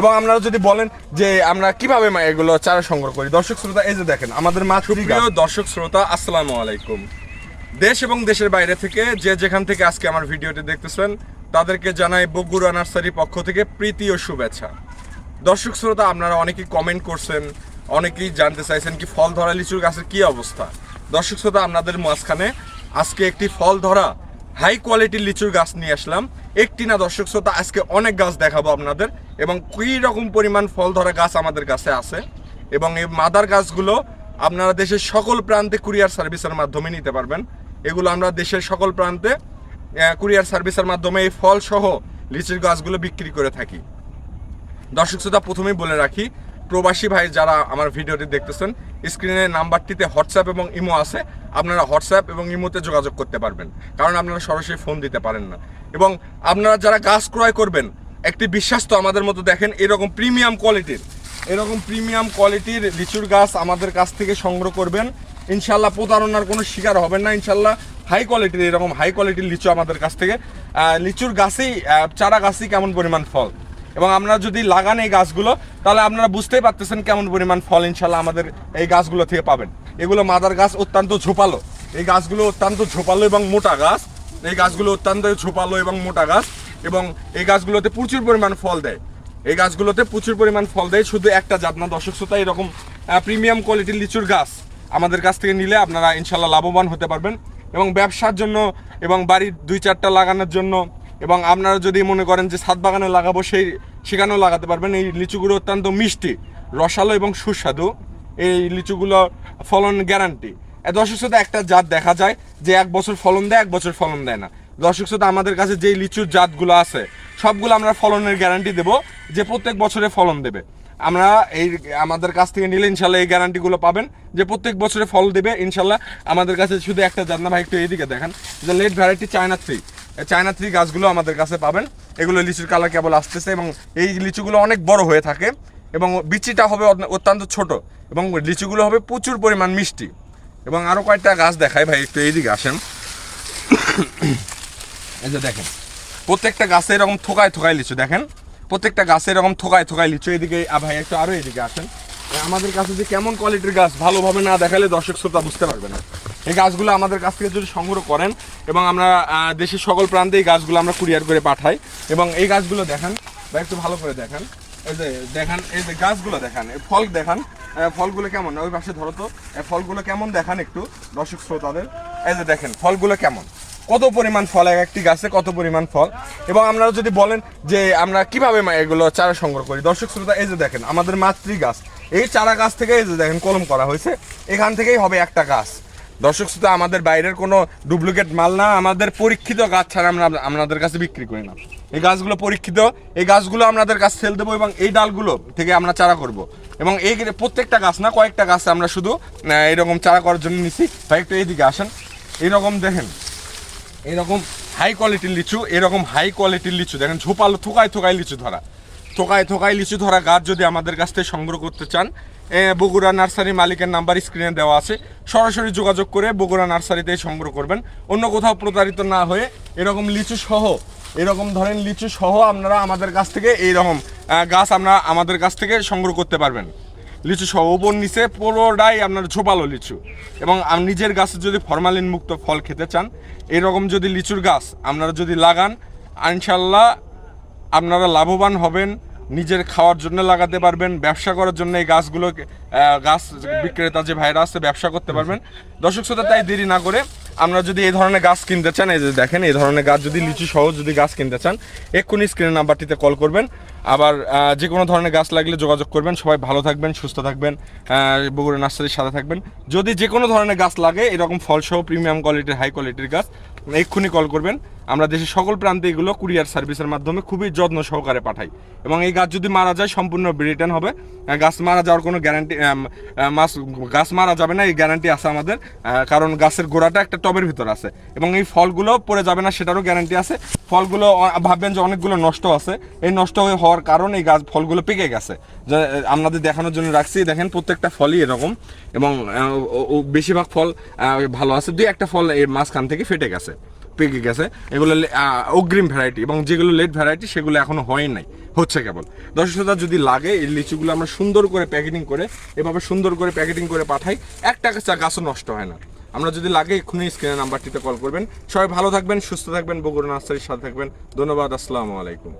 এবং আপনারা যদি বলেন যে আমরা কীভাবে এগুলো চারা সংগ্রহ করি, দর্শক শ্রোতা, এই যে দেখেন, আমাদের মাছ প্রিয় দর্শক শ্রোতা, আসসালামু আলাইকুম। দেশ এবং দেশের বাইরে থেকে যে যেখান থেকে আজকে আমার ভিডিওটি দেখতেছেন, তাদেরকে জানাই বগুড়া নার্সারি পক্ষ থেকে প্রীতি ও শুভেচ্ছা। দর্শক শ্রোতা, আপনারা অনেকেই কমেন্ট করছেন, অনেকেই জানতে চাইছেন কি ফল ধরা লিচুর গাছের কি অবস্থা? দর্শক শ্রোতা, আপনাদের মাঝখানে আজকে একটি ফল ধরা হাই কোয়ালিটির লিচুর গাছ নিয়ে আসলাম। একটি না, দর্শক শ্রোতা, আজকে অনেক গাছ দেখাবো আপনাদের এবং কী রকম পরিমাণ ফল ধরা গাছ আমাদের কাছে আছে এবং এই মাদার গাছগুলো আপনারা দেশের সকল প্রান্তে কুরিয়ার সার্ভিসের মাধ্যমে নিতে পারবেন। এগুলো আমরা দেশের সকল প্রান্তে কুরিয়ার সার্ভিসের মাধ্যমে এই ফল সহ লিচির গাছগুলো বিক্রি করে থাকি। দর্শক শ্রোতা, প্রথমেই বলে রাখি প্রবাসী ভাই যারা আমার ভিডিওটি দেখতেছেন স্ক্রিনের নাম্বারটিতে হোয়াটসঅ্যাপ এবং ইমো আছে, আপনারা হোয়াটসঅ্যাপ এবং ইমোতে যোগাযোগ করতে পারবেন। কারণ আপনারা সরাসরি ফোন দিতে পারেন না। এবং আপনারা যারা গাছ ক্রয় করবেন, একটি বিশ্বাস তো আমাদের মতো দেখেন, এরকম প্রিমিয়াম কোয়ালিটির, এরকম প্রিমিয়াম কোয়ালিটির লিচুর গাছ আমাদের কাছ থেকে সংগ্রহ করবেন। ইনশাল্লাহ প্রতারণার কোনো শিকার হবেন না। ইনশাল্লাহ হাই কোয়ালিটির এরকম হাই কোয়ালিটির লিচু আমাদের কাছ থেকে। লিচুর গাছেই চারা গাছই কেমন পরিমাণ ফল? এবং আপনারা যদি লাগান এই গাছগুলো, তাহলে আপনারা বুঝতেই পারতেছেন কেমন পরিমাণ ফল ইনশাল্লাহ আমাদের এই গাছগুলো থেকে পাবেন। এগুলো মাদার গাছ অত্যন্ত ঝোপালো। এই গাছগুলো অত্যন্ত ঝোপালো এবং মোটা গাছ। এই গাছগুলো অত্যন্ত ঝোপালো এবং মোটা গাছ এবং এই গাছগুলোতে প্রচুর পরিমাণ ফল দেয়। এই গাছগুলোতে প্রচুর পরিমাণ ফল দেয়, শুধু একটা জাত না, দর্শক শ্রোতা, এরকম প্রিমিয়াম কোয়ালিটির লিচুর গাছ আমাদের কাছ থেকে নিলে আপনারা ইনশাল্লাহ লাভবান হতে পারবেন। এবং ব্যবসার জন্য এবং বাড়ির দুই চারটা লাগানোর জন্য এবং আপনারা যদি মনে করেন যে ছাদ বাগানে লাগাবো, সেই সেখানেও লাগাতে পারবেন। এই লিচুগুলো অত্যন্ত মিষ্টি, রসালো এবং সুস্বাদু। এই লিচুগুলো ফলন গ্যারান্টি দর্শক শ্রোতা, একটা জাত দেখা যায় যে এক বছর ফলন দেয়, এক বছর ফলন দেয় না। দর্শক শ্রোতা, আমাদের কাছে যেই লিচুর জাতগুলো আছে, সবগুলো আমরা ফলনের গ্যারান্টি দেবো যে প্রত্যেক বছরে ফলন দেবে। আমরা এই, আমাদের কাছ থেকে নিলে ইনশাল্লাহ এই গ্যারান্টিগুলো পাবেন যে প্রত্যেক বছরে ফল দেবে। ইনশাল্লাহ আমাদের কাছে শুধু একটা জাত না ভাই, একটু এইদিকে দেখেন। যে late variety China three China three গাছগুলো আমাদের কাছে পাবেন। এগুলো লিচুর কালার কেবল আসতেছে এবং এই লিচুগুলো অনেক বড় হয়ে থাকে এবং বিচিটা হবে অত্যন্ত ছোট এবং লিচুগুলো হবে প্রচুর পরিমাণ মিষ্টি। এবং আরও কয়েকটা গাছ দেখায় ভাই, একটু এইদিকে আসেন। এই যে দেখেন, প্রত্যেকটা গাছে এরকম থোকায় থোকায় লিচু, দেখেন। প্রত্যেকটা গাছে এরকম থোকায় থোকায় লিচু এদিকে ভাই, একটু আরও এদিকে আসেন। আমাদের কাছে যে কেমন কোয়ালিটির গাছ ভালোভাবে না দেখালে দর্শক শ্রোতা বুঝতে পারবে না। এই গাছগুলো আমাদের কাছ থেকে যদি সংগ্রহ করেন এবং আমরা দেশের সকল প্রান্তে এই গাছগুলো আমরা কুরিয়ার করে পাঠাই। এবং এই গাছগুলো দেখান, বা একটু ভালো করে দেখান। এই যে দেখান, এই যে গাছগুলো দেখান, এই ফল দেখান ফলগুলো কেমন? ওই পাশে ধরো তো ফলগুলো কেমন দেখান একটু, দর্শক শ্রোতাদের? এই যে দেখেন, ফলগুলো কেমন? কত পরিমাণ ফল, এক একটি গাছে কত পরিমাণ ফল? এবং আপনারা যদি বলেন যে আমরা কীভাবে এগুলো চারা সংগ্রহ করি, দর্শক শ্রোতা, এই যে দেখেন, আমাদের মাতৃ গাছ এই চারা গাছ থেকে এই যে দেখেন, কলম করা হয়েছে। এখান থেকেই হবে একটা গাছ। দর্শক শ্রোতা, আমাদের বাইরের কোনো ডুপ্লিকেট মাল না, আমাদের পরীক্ষিত গাছ ছাড়া আমরা আপনাদের কাছে বিক্রি করি না। এই গাছগুলো পরীক্ষিত, এই গাছগুলো আপনাদের কাছে সেল দেবো এবং এই ডালগুলো থেকে আমরা চারা করব। এবং এই প্রত্যেকটা গাছ না, কয়েকটা গাছ আমরা শুধু এরকম চারা করার জন্য নিছি। ভাই, একটু এইদিকে আসেন। এইরকম দেখেন এরকম হাই কোয়ালিটির লিচু এরকম হাই কোয়ালিটির লিচু। দেখেন, ঝোপালো থোকায় থোকায় লিচু ধরা। থোকায় থোকায় লিচু ধরা গাছ যদি আমাদের কাছ থেকে সংগ্রহ করতে চান বগুড়া নার্সারি মালিকের নাম্বার স্ক্রিনে দেওয়া আছে। সরাসরি যোগাযোগ করে বগুড়া নার্সারিতেই সংগ্রহ করবেন। অন্য কোথাও প্রতারিত না হয়ে এরকম লিচু সহ, এরকম ধরেন লিচু সহ আপনারা আমাদের কাছ থেকে এইরকম গাছ আমরা আমাদের কাছ থেকে সংগ্রহ করতে পারবেন। লিচু সহ, উপর নিচে পুরোটাই আপনার ঝোপালো লিচু। এবং নিজের গাছে যদি ফরমালিন মুক্ত ফল খেতে চান, এরকম যদি লিচুর গাছ আপনারা যদি লাগান, ইনশাল্লাহ আপনারা লাভবান হবেন। নিজের খাওয়ার জন্য লাগাতে পারবেন, ব্যবসা করার জন্য এই গাছগুলো গাছ বিক্রেতা যে ভাইরা আছে ব্যবসা করতে পারবেন। দর্শক শ্রোতা, তাই দেরি না করে আমরা যদি এই ধরনের গাছ কিনতে চান, এই যে দেখেন, এই ধরনের গাছ যদি লিচু সহ যদি গাছ কিনতে চান, এক্ষুনি স্ক্রিনের নাম্বারটিতে কল করবেন। আবার যে কোনো ধরনের গাছ লাগলে যোগাযোগ করবেন। সবাই ভালো থাকবেন, সুস্থ থাকবেন বগুড়া নার্সারির সাথে থাকবেন। যদি যে কোনো ধরনের গাছ লাগে, এরকম ফলসহ প্রিমিয়াম কোয়ালিটির হাই কোয়ালিটির গাছ, এক্ষুনি কল করবেন। আমরা দেশের সকল প্রান্তে এগুলো কুরিয়ার সার্ভিসের মাধ্যমে খুবই যত্ন সহকারে পাঠাই। এবং এই গাছ যদি মারা যায়, সম্পূর্ণ রিটার্ন হবে। গাছ মারা যাওয়ার কোনো গ্যারান্টি মাছ গাছ মারা যাবে না, এই গ্যারান্টি আছে আমাদের। কারণ গাছের গোড়াটা একটা টবের ভিতর আছে। এবং এই ফলগুলো পড়ে যাবে না, সেটারও গ্যারান্টি আছে। ফলগুলো ভাববেন যে অনেকগুলো নষ্ট আছে। এই নষ্ট হয়ে হওয়ার কারণে এই গাছ ফলগুলো পেকে গেছে। আপনাদের দেখানোর জন্য রাখছি, দেখেন প্রত্যেকটা ফলই এরকম, এবং বেশিরভাগ ফল ভালো আছে। দুই একটা ফল এর মাঝখান থেকে ফেটে গেছে, পেকে গেছে। এগুলো অগ্রিম ভ্যারাইটি এবং যেগুলো লেট ভ্যারাইটি সেগুলো এখনও হয় নাই, হচ্ছে কেবল। দর্শক শ্রোতা, যদি লাগে, এই লিচুগুলো আমরা সুন্দর করে প্যাকেটিং করে, এভাবে সুন্দর করে প্যাকেটিং করে পাঠাই এক টাকা চা গাছও নষ্ট হয় না। আমরা যদি লাগে, এক্ষুনি স্ক্রিনের নাম্বারটিতে কল করবেন। সবাই ভালো থাকবেন, সুস্থ থাকবেন, বগুড়া নার্সারির সাথে থাকবেন। ধন্যবাদ, আসসালামু আলাইকুম।